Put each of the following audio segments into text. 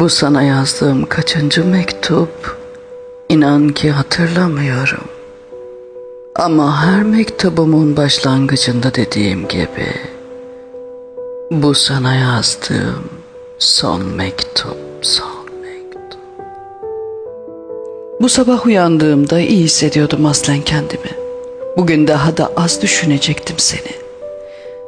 Bu sana yazdığım kaçıncı mektup? İnan ki hatırlamıyorum. Ama her mektubumun başlangıcında dediğim gibi bu sana yazdığım son mektup, son mektup. Bu sabah uyandığımda iyi hissediyordum aslen kendimi. Bugün daha da az düşünecektim seni.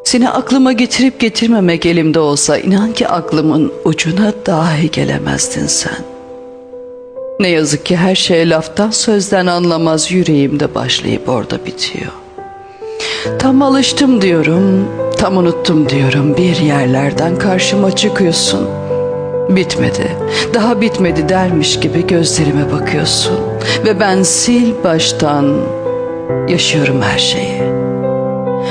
Seni aklıma getirip getirmemek elimde olsa inan ki aklımın ucuna dahi gelemezdin sen. Ne yazık ki her şey laftan sözden anlamaz yüreğimde başlayıp orada bitiyor. Tam alıştım diyorum, tam unuttum diyorum bir yerlerden karşıma çıkıyorsun. Bitmedi, daha bitmedi dermiş gibi gözlerime bakıyorsun. Ve ben sil baştan yaşıyorum her şeyi.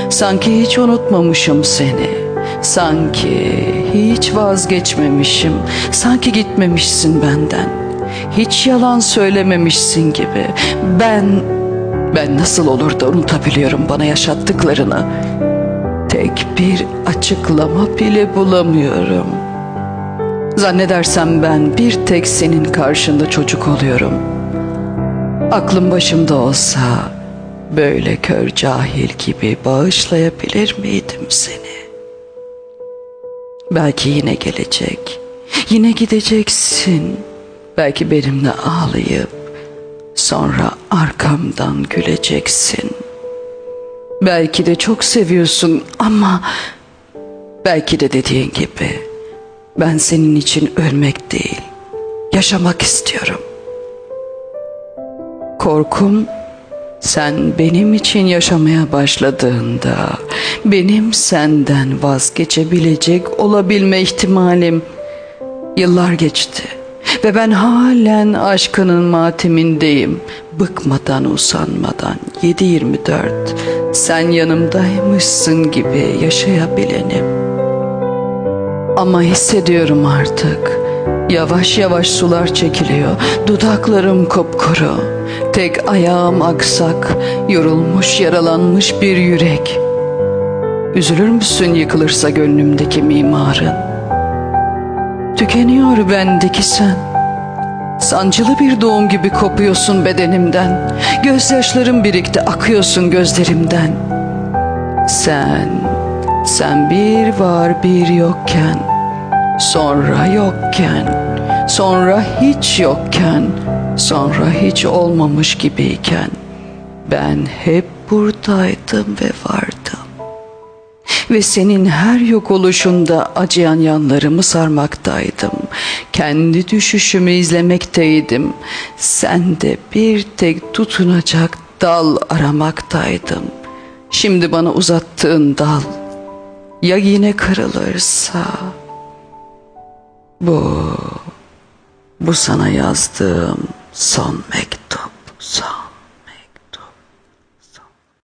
Sanki hiç unutmamışım seni. Sanki hiç vazgeçmemişim. Sanki gitmemişsin benden. Hiç yalan söylememişsin gibi. Ben ben nasıl olur da unutabiliyorum bana yaşattıklarını? Tek bir açıklama bile bulamıyorum. Zannedersem ben bir tek senin karşında çocuk oluyorum. Aklım başımda olsa böyle kör cahil gibi bağışlayabilir miydim seni? Belki yine gelecek, yine gideceksin. Belki benimle ağlayıp sonra arkamdan güleceksin. Belki de çok seviyorsun ama belki de dediğin gibi ben senin için ölmek değil, yaşamak istiyorum. Korkum sen benim için yaşamaya başladığında benim senden vazgeçebilecek olabilme ihtimalim yıllar geçti ve ben halen aşkının matemindeyim. Bıkmadan usanmadan 7-24 sen yanımdaymışsın gibi yaşayabilenim. Ama hissediyorum artık. Yavaş yavaş sular çekiliyor. Dudaklarım kopkuru. Tek ayağım aksak. Yorulmuş yaralanmış bir yürek. Üzülür müsün yıkılırsa gönlümdeki mimarın? Tükeniyor bendeki sen. Sancılı bir doğum gibi kopuyorsun bedenimden. Gözyaşlarım birikti akıyorsun gözlerimden. Sen, sen bir var bir yokken, sonra yokken, sonra hiç yokken, sonra hiç olmamış gibiyken ben hep buradaydım ve vardım. Ve senin her yok oluşunda acıyan yanlarımı sarmaktaydım. Kendi düşüşümü izlemekteydim. Sen de bir tek tutunacak dal aramaktaydın. Şimdi bana uzattığın dal ya yine kırılırsa bu bu sana yazdığım son mektup.